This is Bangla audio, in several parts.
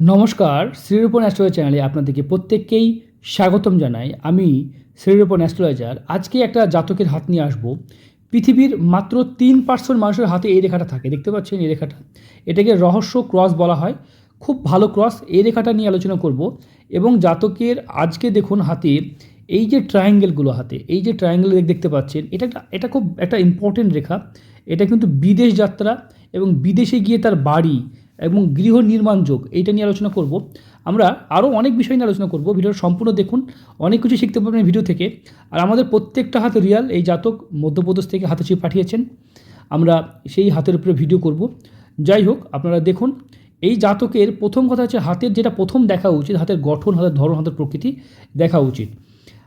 নমস্কার শ্রীরূপন অ্যাস্ট্রোলজার চ্যানেলে আপনাদেরকে প্রত্যেককেই স্বাগতম জানাই। আমি শ্রীরূপন অ্যাস্ট্রোলজার আজকে একটা জাতকের হাত নিয়ে আসব। পৃথিবীর মাত্র তিন পার্সেন্ট মানুষের হাতে এই রেখাটা থাকে। দেখতে পাচ্ছেন এই রেখাটা? এটাকে রহস্য ক্রস বলা হয়। খুব ভালো ক্রস এই রেখাটা নিয়ে আলোচনা করব। এবং জাতকের আজকে দেখুন হাতে এই যে ট্রায়াঙ্গেলগুলো হাতে, এই যে ট্রায়াঙ্গেল দেখতে পাচ্ছেন, এটা একটা, এটা খুব একটা ইম্পর্টেন্ট রেখা। এটা কিন্তু বিদেশ যাত্রা এবং বিদেশে গিয়ে তার বাড়ি এবং গৃহ নির্মাণ যোগ, এইটা নিয়ে আলোচনা করব। আমরা আরও অনেক বিষয় নিয়ে আলোচনা করব। ভিডিওটা সম্পূর্ণ দেখুন। অনেক কিছু শিখতে পারবেন ভিডিও থেকে। আর আমাদের প্রত্যেকটা হাতে রিয়াল, এই জাতক মধ্যপ্রদেশ থেকে হাতে চেয়ে পাঠিয়েছেন। আমরা সেই হাতের উপরে ভিডিও করব। যাই হোক, আপনারা দেখুন, এই জাতকের প্রথম কথা হচ্ছে হাতের যেটা প্রথম দেখা উচিত, হাতের গঠন, হাতের ধরন, হাতের প্রকৃতি দেখা উচিত।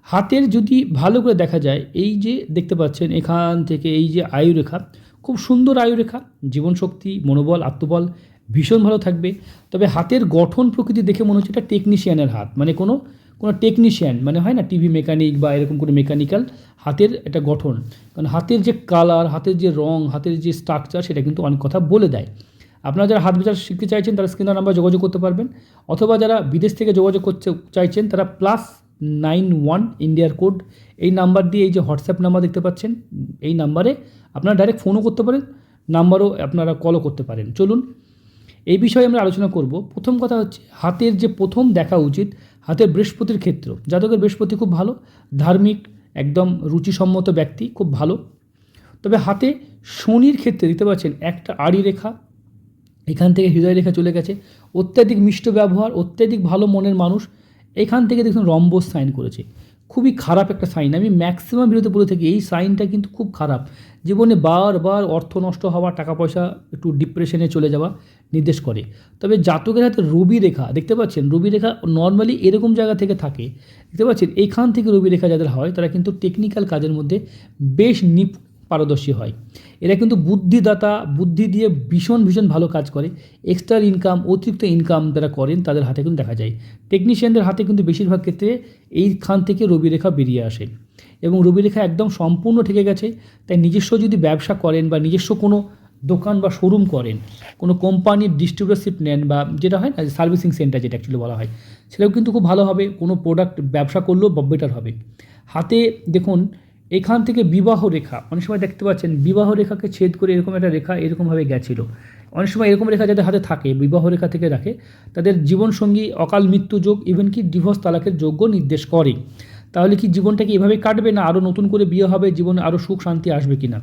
হাতের যদি ভালো করে দেখা যায়, এই যে দেখতে পাচ্ছেন এখান থেকে এই যে আয়ুরেখা, খুব সুন্দর আয়ুরেখা, জীবনশক্তি, মনোবল, আত্মবল ভীষণ ভালো থাকবে। তবে হাতের গঠন প্রকৃতি দেখে মনে হচ্ছে এটা টেকনিশিয়ানের হাত। মানে কোনো কোনো টেকনিশিয়ান মানে হয় না টিভি মেকানিক বা এরকম কোনো মেকানিক্যাল হাতের একটা গঠন। কারণ হাতের যে কালার হাতের যে রং, হাতের যে স্ট্রাকচার সেটা কিন্তু অনেক কথা বলে দেয়। আপনারা যারা হাত বিচার শিখতে চাইছেন, তারা স্ক্রিনার নাম্বার যোগাযোগ করতে পারবেন। অথবা যারা বিদেশ থেকে যোগাযোগ করতে চাইছেন, তারা প্লাস নাইন ওয়ান ইন্ডিয়ার কোড এই নাম্বার দিয়ে এই যে হোয়াটসঅ্যাপ নাম্বার দেখতে পাচ্ছেন, এই নাম্বারে আপনারা ডাইরেক্ট ফোনও করতে পারেন নাম্বারও আপনারা কলও করতে পারেন। চলুন এই বিষয়ে আমরা আলোচনা করব। প্রথম কথা হচ্ছে, হাতের যে প্রথম দেখা উচিত, হাতের বৃহস্পতির ক্ষেত্র। জাতকের বৃহস্পতি খুব ভালো, ধার্মিক, একদম রুচিসম্মত ব্যক্তি, খুব ভালো। তবে হাতে শনির ক্ষেত্রে দেখতে পাচ্ছেন, একটা আড়ি রেখা, এখান থেকে হৃদয় রেখা চলে গেছে, অত্যাধিক মিষ্ট ব্যবহার, অত্যাধিক ভালো মনের মানুষ, এখান থেকে দেখুন রম্বস সাইন করেছে। খুবই খারাপ একটা সাইন। আমি ম্যাক্সিমাম বিরুদ্ধে বলে থাকি, এই সাইনটা কিন্তু খুব খারাপ। জীবনে বারবার অর্থ নষ্ট হওয়া টাকা পয়সা একটু ডিপ্রেশনে চলে যাওয়া নির্দেশ করে। তবে জাতকের হাতে রবি রেখা দেখতে পাচ্ছেন? রবি রেখা নর্মালি এরকম জায়গা থেকে থাকে। দেখতে পাচ্ছেন? এখান থেকে রবি রেখা যাদের হয়, তারা কিন্তু টেকনিক্যাল কাজের মধ্যে বেশ নিপ পারদর্শী হয়। এরা কিন্তু বুদ্ধিদাতা, বুদ্ধি দিয়ে ভীষণ ভীষণ ভালো কাজ করে। এক্সট্রা ইনকাম অতিরিক্ত ইনকাম যারা করেন, তাদের হাতে কিন্তু দেখা যায়। টেকনিশিয়ানদের হাতে কিন্তু বেশিরভাগ ক্ষেত্রে এইখান থেকে রবি রেখা বেরিয়ে আসে। এবং রবি রেখা একদম সম্পূর্ণ ঠেকে গেছে। তাই নিজস্ব যদি ব্যবসা করেন বা নিজস্ব কোনো দোকান বা শোরুম করেন, কোনো কোম্পানির ডিস্ট্রিবিউটারশিপ নেন বা যেটা হয় না সার্ভিসিং সেন্টার যেটা অ্যাকচুয়ালি বলা হয়, সেটাও কিন্তু খুব ভালো হবে। কোনো প্রোডাক্ট ব্যবসা করলেও বেটার হবে। হাতে দেখুন এখান থেকে বিবাহ রেখা, অনেক সময় দেখতে পাচ্ছেন বিবাহ রেখাকে ছেদ করে এরকম একটা রেখা এরকমভাবে গেছিল। অনেক সময় এরকম রেখা যাদের হাতে থাকে, বিবাহ রেখা থেকে রাখে, তাদের জীবনসঙ্গী, অকাল মৃত্যু যোগ ইভেন কি ডিভোর্স তালাকের যোগ্য নির্দেশ করে। তাহলে কি জীবনটা কি এভাবে কাটবে না? আরও নতুন করে বিয়ে হবে, জীবনে আরও সুখ, শান্তি আসবে কি না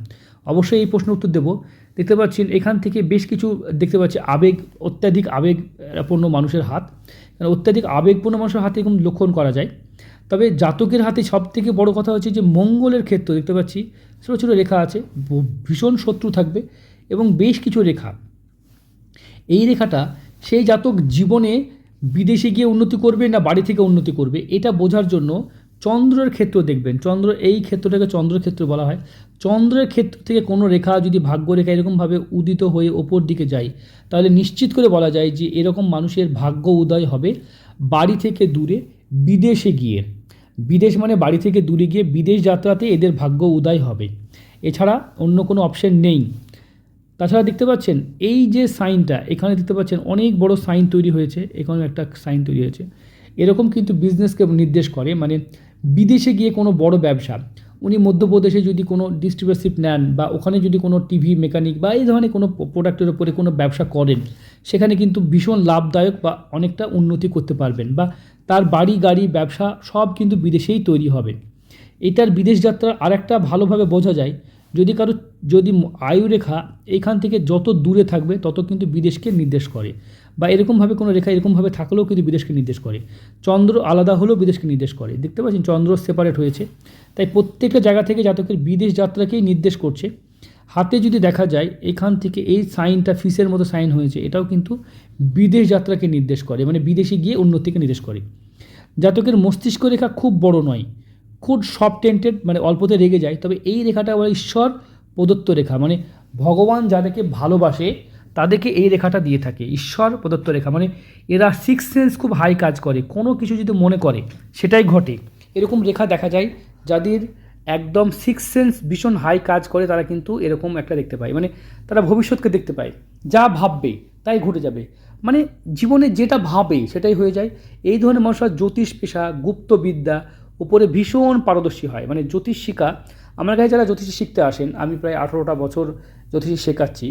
অবশ্যই এই প্রশ্ন উত্তর দেবো। দেখতে পাচ্ছেন এখান থেকে বেশ কিছু দেখতে পাচ্ছি আবেগ, অত্যাধিক আবেগপূর্ণ মানুষের হাত। অত্যাধিক আবেগপূর্ণ মানুষের হাতে এরকম লক্ষণ করা যায়। তবে জাতকের হাতে সব থেকে বড় কথা হচ্ছে যে মঙ্গলের ক্ষেত্র দেখতে পাচ্ছি, ছোটো ছোটো রেখা আছে ভীষণ শত্রু থাকবে এবং বেশ কিছু রেখা। এই রেখাটা সেই জাতক জীবনে বিদেশে গিয়ে উন্নতি করবে না বাড়ি থেকে উন্নতি করবে, এটা বোঝার জন্য চন্দ্রের ক্ষেত্র দেখবেন। চন্দ্র, এই ক্ষেত্রটাকে চন্দ্রের ক্ষেত্র বলা হয়। চন্দ্রের ক্ষেত্র থেকে কোনো রেখা যদি ভাগ্য রেখা এরকমভাবে উদিত হয়ে ওপর দিকে যায়, তাহলে নিশ্চিত করে বলা যায় যে এরকম মানুষের ভাগ্য উদয় হবে বাড়ি থেকে দূরে বিদেশে গিয়ে। বিদেশ মানে বাড়ি থেকে দূরে গিয়ে বিদেশ যাত্রাতে এদের ভাগ্য উদয় হবে। এছাড়া অন্য কোনো অপশন নেই। তাছাড়া দেখতে পাচ্ছেন, এই যে সাইনটা, এখানে দেখতে পাচ্ছেন অনেক বড় সাইন তৈরি হয়েছে এখানে একটা সাইন তৈরি হয়েছে। এরকম কিন্তু বিজনেসকে নির্দেশ করে মানে বিদেশে গিয়ে কোনো বড় ব্যবসা। উনি মধ্যপ্রদেশে যদি কোনো ডিস্ট্রিবিউশিপ নেন বা ওখানে যদি কোনো টিভি মেকানিক বা এই ধরনের কোনো প্রোডাক্টের ওপরে কোনো ব্যবসা করেন, সেখানে কিন্তু ভীষণ লাভদায়ক বা অনেকটা উন্নতি করতে পারবেন বা তার বাড়ি, গাড়ি, ব্যবসা সব কিন্তু বিদেশেই তৈরি হবে। এটার বিদেশ যাত্রা আরেকটা ভালোভাবে বোঝা যায় যদি কারও, যদি আয়ুরেখা এখান থেকে যত দূরে থাকবে, তত কিন্তু বিদেশকে নির্দেশ করে। বা এরকমভাবে কোনো রেখা এরকমভাবে থাকলেও কিন্তু বিদেশকে নির্দেশ করে। চন্দ্র আলাদা হলেও বিদেশকে নির্দেশ করে। দেখতে পাচ্ছেন, চন্দ্র সেপারেট হয়েছে। তাই প্রত্যেকটা জায়গা থেকে জাতকের বিদেশ যাত্রাকেই নির্দেশ করছে। হাতে যদি দেখা যায় এখান থেকে এই সাইনটা ফিসের মতো সাইন হয়েছে, এটাও কিন্তু বিদেশ যাত্রাকে নির্দেশ করে। মানে বিদেশে গিয়ে উন্নতিকে নির্দেশ করে। জাতকের মস্তিষ্ক রেখা খুব বড় নয়। খুব সফট টেন্টেড মানে অল্পতে রেগে যায়। তবে এই রেখাটা বলে ঈশ্বর প্রদত্ত রেখা। মানে ভগবান যাদেরকে ভালোবাসে, তাদেরকে এই রেখাটা দিয়ে থাকে। ঈশ্বর প্রদত্ত রেখা। মানে এরা সিক্স সেন্স খুব হাই কাজ করে। কোনো কিছু যদি মনে করে, সেটাই ঘটে। এরকম রেখা দেখা যায়, যাদের একদম সিক্স সেন্স ভীষণ হাই কাজ করে, তারা কিন্তু এরকম একটা দেখতে পায়। মানে তারা ভবিষ্যৎকে দেখতে পায়। যা ভাববে, তাই ঘটে যাবে। মানে জীবনে যেটা ভাবে, সেটাই হয়ে যায়। এই ধরনের মানুষরা জ্যোতিষ পেশা, গুপ্তবিদ্যা উপরে ভীষণ পারদর্শী হয়। মানে জ্যোতিষ শিক্ষা আমার কাছে যারা জ্যোতিষ শিখতে আসেন, আমি প্রায় আঠেরোটা বছর জ্যোতিষ শেখাচ্ছি।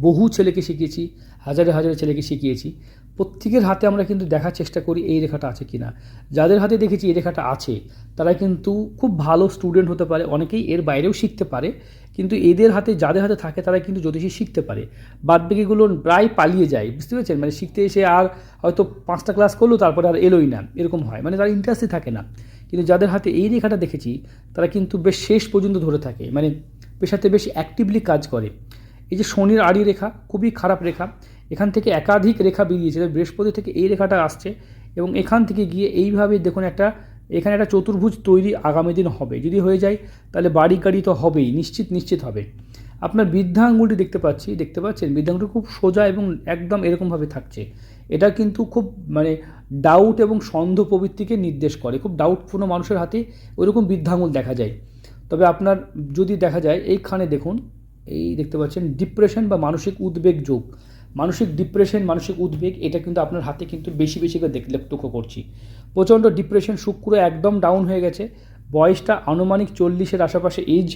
বহু ছেলেকে শিখিয়েছি, হাজারে হাজারে ছেলেকে শিখিয়েছি। প্রত্যেকের হাতে আমরা কিন্তু দেখার চেষ্টা করি এই রেখাটা আছে কিনা। যাদের হাতে দেখেছি এই রেখাটা আছে, তারা কিন্তু খুব ভালো স্টুডেন্ট হতে পারে, অনেকেই এর বাইরেও শিখতে পারে, কিন্তু এদের হাতে, যাদের হাতে থাকে তারা কিন্তু জ্যোতিষী শিখতে পারে। বাদবাকিগুলো প্রায় পালিয়ে যায়, বুঝতে পেরেছেন? মানে শিখতে এসে আর হয়তো পাঁচটা ক্লাস করল, তারপরে আর এলোই না, এরকম হয়। মানে তারা ইন্টারেস্টই থাকে না। কিন্তু যাদের হাতে এই রেখাটা দেখেছি, তারা কিন্তু বেশ শেষ পর্যন্ত ধরে থাকে। মানে পেশাতে বেশ অ্যাক্টিভলি কাজ করে। এই যে শনির আড়ি রেখা, খুবই খারাপ রেখা। এখান থেকে একাধিক রেখা বেরিয়েছে বৃহস্পতি থেকে এই রেখাটা আসছে এবং এখান থেকে গিয়ে এইভাবে দেখুন একটা, এখানে একটা চতুর্ভুজ তৈরি আগামী দিন হবে। যদি হয়ে যায়, তাহলে বাড়ি গাড়ি তো হবেই, নিশ্চিত নিশ্চিত হবে। আপনার বৃদ্ধা আঙুলটি দেখতে পাচ্ছি, দেখতে পাচ্ছেন? বৃদ্ধা আঙুলটি খুব সোজা এবং একদম এরকমভাবে থাকছে। এটা কিন্তু খুব মানে ডাউট এবং সন্দেহ প্রবৃত্তিকে নির্দেশ করে। খুব ডাউটপূর্ণ মানুষের হাতে ওইরকম বৃদ্ধাঙ্গুল দেখা যায়। তবে আপনার যদি দেখা যায়, এইখানে দেখুন, এই দেখতে পাচ্ছেন ডিপ্রেশন বা মানসিক উদ্বেগ যোগ। মানসিক ডিপ্রেশন মানসিক উদ্বেগ, এটা কিন্তু আপনার হাতে কিন্তু বেশি বেশি করে দেখলে লক্ষ্য করছি। প্রচণ্ড ডিপ্রেশন শুক্র একদম ডাউন হয়ে গেছে। বয়সটা আনুমানিক চল্লিশের আশেপাশে এজ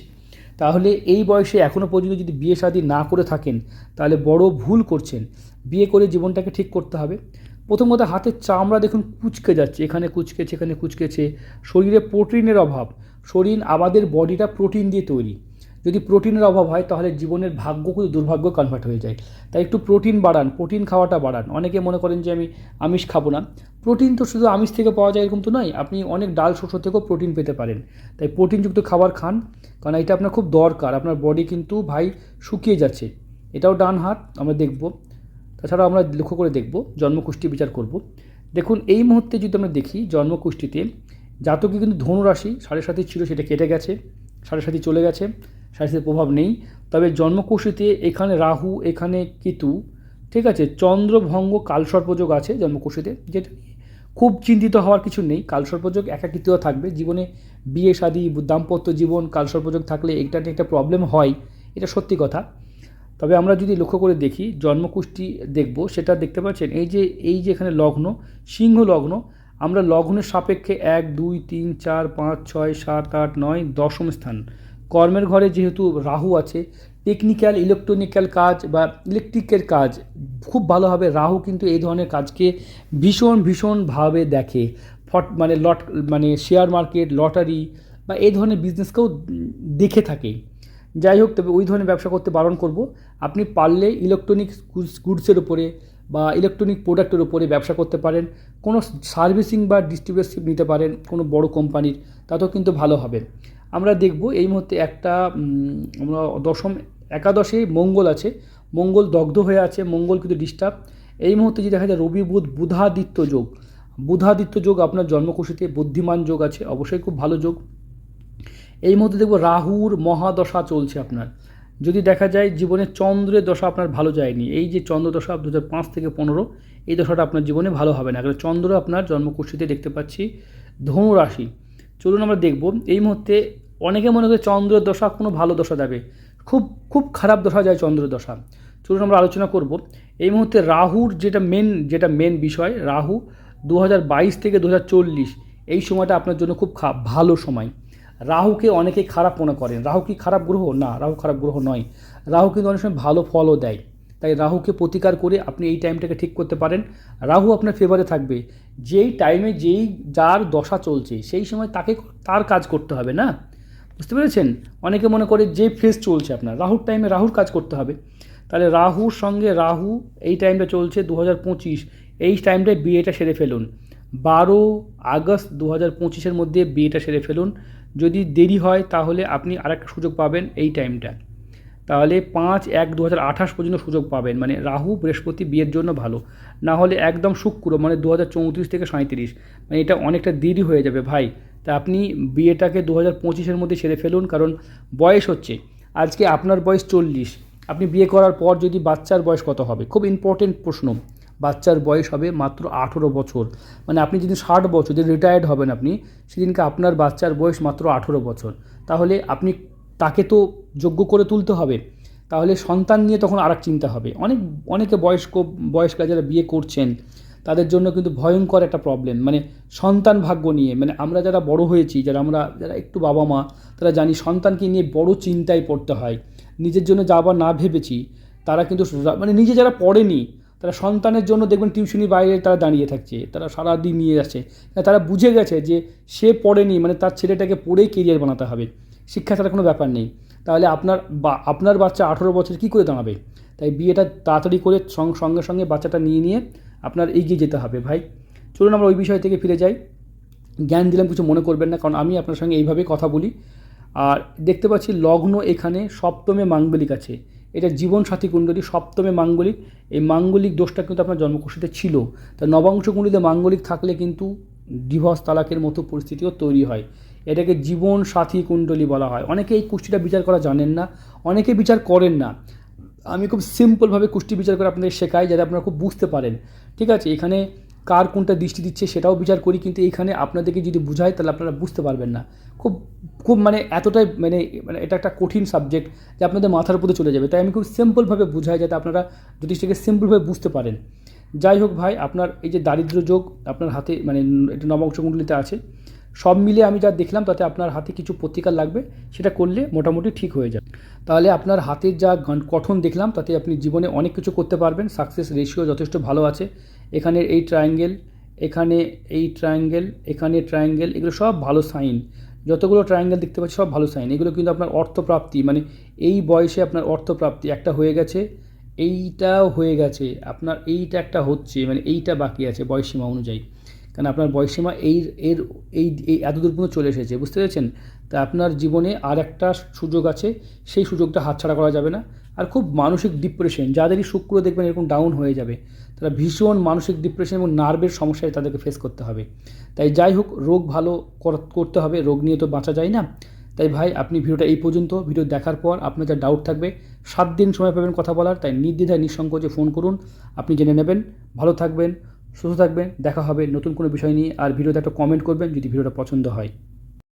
তাহলে এই বয়সে এখনও পর্যন্ত যদি বিয়ে শাদী না করে থাকেন, তাহলে বড় ভুল করছেন। বিয়ে করে জীবনটাকে ঠিক করতে হবে। প্রথমত হাতের চামড়া দেখুন কুচকে যাচ্ছে। এখানে কুচকেছে এখানে কুচকেছে। শরীরে প্রোটিনের অভাব। শরীর আমাদের বডিটা প্রোটিন দিয়ে তৈরি। যদি প্রোটিনের অভাব হয়, তাহলে জীবনের ভাগ্য কিন্তু দুর্ভাগ্য কনভার্ট হয়ে যায়। তাই একটু প্রোটিন বাড়ান, প্রোটিন খাওয়াটা বাড়ান। অনেকে মনে করেন যে, আমি আমিষ খাব না। প্রোটিন তো শুধু আমিষ থেকে পাওয়া যায় এরকম তো নয়, আপনি অনেক ডাল শস্য থেকেও প্রোটিন পেতে পারেন। তাই প্রোটিনযুক্ত খাবার খান, কারণ এটা আপনার খুব দরকার। আপনার বডি কিন্তু ভাই শুকিয়ে যাচ্ছে। এটাও ডান হাত, আমরা দেখব। তাছাড়া আমরা লক্ষ্য করে দেখব, জন্মকুষ্টি বিচার করব। দেখুন, এই মুহূর্তে যদি আমরা দেখি, জন্মকুষ্টিতে জাতকে কিন্তু ধনুরাশি, সাড়ে সাথে ছিল, সেটা কেটে গেছে, সাড়ে সাথে চলে গেছে। সাড়ে প্রভাব নেই। তবে জন্মকুষ্ঠিতে এখানে রাহু, এখানে কেতু, ঠিক আছে? চন্দ্রভঙ্গ কালসর্পযোগ আছে জন্মকুষ্ঠিতে যেটা খুব চিন্তিত হওয়ার কিছু নেই। কালসর্পযোগ একাকিত্ব থাকবে। জীবনে বিয়ে, শাদী, দাম্পত্য জীবন, কালসর্পযোগ থাকলে এটা নিয়ে একটা প্রবলেম হয়, এটা সত্যি কথা। তবে আমরা যদি লক্ষ্য করে দেখি, জন্মকুষ্টি দেখব, সেটা দেখতে পাচ্ছেন, এই যে এই যে এখানে লগ্ন, সিংহ লগ্ন, আমরা লগ্নের সাপেক্ষে এক, দুই, তিন, চার, পাঁচ, ছয়, সাত, আট, নয় দশম স্থান। কর্মের ঘরে যেহেতু রাহু আছে টেকনিক্যাল ইলেকট্রনিক্যাল কাজ বা ইলেকট্রিকের কাজ খুব ভালোভাবে রাহু কিন্তু এই ধরনের কাজকে ভীষণ ভীষণভাবে দেখে। ফট মানে লট মানে শেয়ার মার্কেট লটারি বা এই ধরনের বিজনেসকেও দেখে থাকে। যাই হোক, তবে ওই ধরনের ব্যবসা করতে বারণ করব। আপনি পারলে ইলেকট্রনিক গুডসের উপরে বা ইলেকট্রনিক প্রোডাক্টের উপরে ব্যবসা করতে পারেন। কোনো সার্ভিসিং বা ডিস্ট্রিবিউশন নিতে পারেন কোনো বড় কোম্পানির তাতেও কিন্তু ভালো হবে। আমরা দেখব এই মুহূর্তে একটা আমরা দশম একাদশে মঙ্গল আছে। মঙ্গল দগ্ধ হয়ে আছে, মঙ্গল কিন্তু ডিস্টার্ব এই মুহূর্তে যদি দেখা যায়, রবি বুধ, বুধাদিত্য যোগ। বুধাদিত্য যোগ আপনার জন্মকুশিতে বুদ্ধিমান যোগ আছে, অবশ্যই খুব ভালো যোগ। এই মুহূর্তে দেখব রাহুর মহাদশা চলছে আপনার। যদি দেখা যায়, জীবনে চন্দ্রের দশা আপনার ভালো যায়নি। এই যে চন্দ্র দশা দু হাজার পাঁচ থেকে পনেরো, এই দশাটা আপনার জীবনে ভালো হবে না। কারণ চন্দ্র আপনার জন্মকুষ্ঠিতে দেখতে পাচ্ছি ধনু রাশি চলুন আমরা দেখব। এই মুহূর্তে অনেকে মনে করে চন্দ্রের দশা কোনো ভালো দশা যাবে। খুব খুব খারাপ দশা যায় চন্দ্র দশা। চলুন আমরা আলোচনা করব। এই মুহূর্তে রাহুর যেটা মেন যেটা মেন বিষয়, রাহু দু হাজার বাইশ থেকে দু হাজার চল্লিশ, এই সময়টা আপনার জন্য খুব ভালো সময়। রাহুকে অনেকে খারাপ মনে করেন। রাহু কি খারাপ গ্রহ? না, রাহু খারাপ গ্রহ নয়। রাহু কিন্তু অনেক সময় ভালো ফলও দেয়। তাই রাহুকে প্রতিকার করে আপনি এই টাইমটাকে ঠিক করতে পারেন। রাহু আপনার ফেভারে থাকবে। যেই টাইমে যেই, যার দশা চলছে, সেই সময় তাকে তার কাজ করতে হবে না? বুঝতে পেরেছেন? অনেকে মনে করে যে ফেস চলছে আপনার, রাহুর টাইমে রাহুর কাজ করতে হবে। তাহলে রাহুর সঙ্গে রাহু এই টাইমটা চলছে দু হাজার পঁচিশ, এই টাইমটায় বিয়েটা সেরে ফেলুন। বারো আগস্ট দু হাজার পঁচিশের মধ্যে বিয়েটা সেরে ফেলুন। যদি দেরি হয় তাহলে আপনি আরেকটা সুযোগ পাবেন এই টাইমটা তাহলে পাঁচ এক দু হাজার আঠাশ পর্যন্ত সুযোগ পাবেন। মানে রাহু বৃহস্পতি বিয়ের জন্য ভালো। না হলে একদম শুক্র মানে দু হাজার চৌত্রিশ থেকে সাঁত্রিশ মানে এটা অনেকটা দেরি হয়ে যাবে ভাই। তা আপনি বিয়েটাকে দু হাজার পঁচিশের মধ্যে সেরে ফেলুন, কারণ বয়স হচ্ছে। আজকে আপনার বয়স চল্লিশ। আপনি বিয়ে করার পর যদি বাচ্চার বয়স কত হবে? খুব ইম্পর্টেন্ট প্রশ্ন। বাচ্চার বয়স হবে মাত্র আঠেরো বছর। মানে আপনি যদি ষাট বছর যদি রিটায়ার্ড হবেন আপনি, সেদিনকে আপনার বাচ্চার বয়স মাত্র আঠেরো বছর। তাহলে আপনি তাকে তো যোগ্য করে তুলতে হবে। তাহলে সন্তান নিয়ে তখন আর চিন্তা হবে। অনেক, অনেকে বয়স্ক, বয়স্করা যারা বিয়ে করছেন, তাদের জন্য কিন্তু ভয়ঙ্কর একটা প্রবলেম মানে সন্তান ভাগ্য নিয়ে মানে আমরা যারা বড় হয়েছি, যারা আমরা, যারা একটু বাবা মা, তারা জানি সন্তানকে নিয়ে বড় চিন্তায় পড়তে হয়। নিজের জন্য যা আবার না ভেবেছি, তারা কিন্তু মানে নিজে যারা পড়েনি, তারা সন্তানের জন্য দেখবেন টিউশনির বাইরে তারা দাঁড়িয়ে থাকছে, তারা সারাদিন নিয়ে যাচ্ছে। তারা বুঝে গেছে যে সে পড়েনি মানে তার ছেলেটাকে পড়েই কেরিয়ার বানাতে হবে। শিক্ষা ছাড়া কোনো ব্যাপার নেই। তাহলে আপনার বা, আপনার বাচ্চা আঠেরো বছর কী করে দাঁড়াবে? তাই বিয়েটা তাড়াতাড়ি করে সঙ্গে সঙ্গে বাচ্চাটা নিয়ে নিয়ে আপনার এগিয়ে যেতে হবে ভাই। চলুন আমরা ওই বিষয় থেকে ফিরে যাই। জ্ঞান দিলাম, কিছু মনে করবেন না, কারণ আমি আপনার সঙ্গে এইভাবেই কথা বলি। আর দেখতে পাচ্ছি লগ্ন এখানে সপ্তমে মাঙ্গলিক আছে। এটা জীবন সাথী কুণ্ডলী, সপ্তমে মাঙ্গলিক। এই মাঙ্গলিক দোষটা কিন্তু আপনার জন্মকুষ্ঠিতে ছিল। তা নবাংশ কুণ্ডলীতে মাঙ্গলিক থাকলে কিন্তু ডিভোর্স তালাকের মতো পরিস্থিতিও তৈরি হয়। এটাকে জীবন সাথী কুণ্ডলী বলা হয়। অনেকে এই কুষ্টিটা বিচার করা জানেন না, অনেকে বিচার করেন না। আমি খুব সিম্পলভাবে কুষ্টি বিচার করে আপনাদের শেখাই যাতে আপনারা খুব বুঝতে পারেন। ঠিক আছে, এখানে কার কোনটা দৃষ্টি দিচ্ছে সেটাও বিচার করি, কিন্তু এখানে আপনাদেরকে যদি বুঝাই তাহলে আপনারা বুঝতে পারবেন না। খুব খুব মানে এতটাই মানে মানে এটা একটা কঠিন সাবজেক্ট যে আপনাদের মাথার উপরে চলে যাবে। তাই আমি খুব সিম্পলভাবে বুঝাই যাতে আপনারা জ্যোতিষটাকে সিম্পলভাবে বুঝতে পারেন। যাই হোক ভাই, আপনার এই যে দারিদ্র যোগ আপনার হাতে মানে এটা নবংশ কুণ্ডলিতে আছে। সব মিলিয়ে আমি যা দেখলাম তাতে আপনার হাতে কিছু প্রতিকার লাগবে, সেটা করলে মোটামুটি ঠিক হয়ে যাবে। তাহলে আপনার হাতের যা গঠন দেখলাম, তাতে আপনি জীবনে অনেক কিছু করতে পারবেন সাকসেস রেশিও যথেষ্ট ভালো আছে। এখানে এই ট্রায়াঙ্গেল এখানে এই ট্রায়াঙ্গেল এখানে ট্রায়াঙ্গেল এগুলো সব ভালো সাইন যতগুলো ট্রায়াঙ্গেল দেখতে পাচ্ছি, সব ভালো সাইন এগুলো কিন্তু আপনার অর্থপ্রাপ্তি মানে এই বয়সে আপনার অর্থপ্রাপ্তি। একটা হয়ে গেছে এইটাও হয়ে গেছে, আপনার এইটা একটা হচ্ছে মানে এইটা বাকি আছে বয়সীমা অনুযায়ী। কারণ আপনার বয়সীমা এই, এর, এই এই এতদূর পর্যন্ত চলে এসেছে, বুঝতে পেরেছেন? তা আপনার জীবনে আর একটা সুযোগ আছে, সেই সুযোগটা হাতছাড়া করা যাবে না। আর খুব মানসিক ডিপ্রেশন যাদেরই শুক্র দেখবেন এরকম ডাউন হয়ে যাবে, তারা ভীষণ মানসিক ডিপ্রেশন এবং নার্ভের সমস্যায় তাদেরকে ফেস করতে হবে। তাই যাই হোক, রোগ ভালো কর- করতে হবে, রোগ নিয়ে তো বাঁচা যায় না। তাই ভাই, আপনি ভিডিওটা এই পর্যন্ত, ভিডিও দেখার পর আপনার যা ডাউট থাকবে, সাত দিন সময় পাবেন কথা বলার, তাই নির্দ্বিধায়, নিঃসংকোচে ফোন করুন, আপনি জেনে নেবেন। ভালো থাকবেন সুস্থ থাকবেন, দেখা হবে নতুন কোনো বিষয় নিয়ে, আর ভিডিওতে একটা কমেন্ট করবেন যদি ভিডিওটা পছন্দ হয়।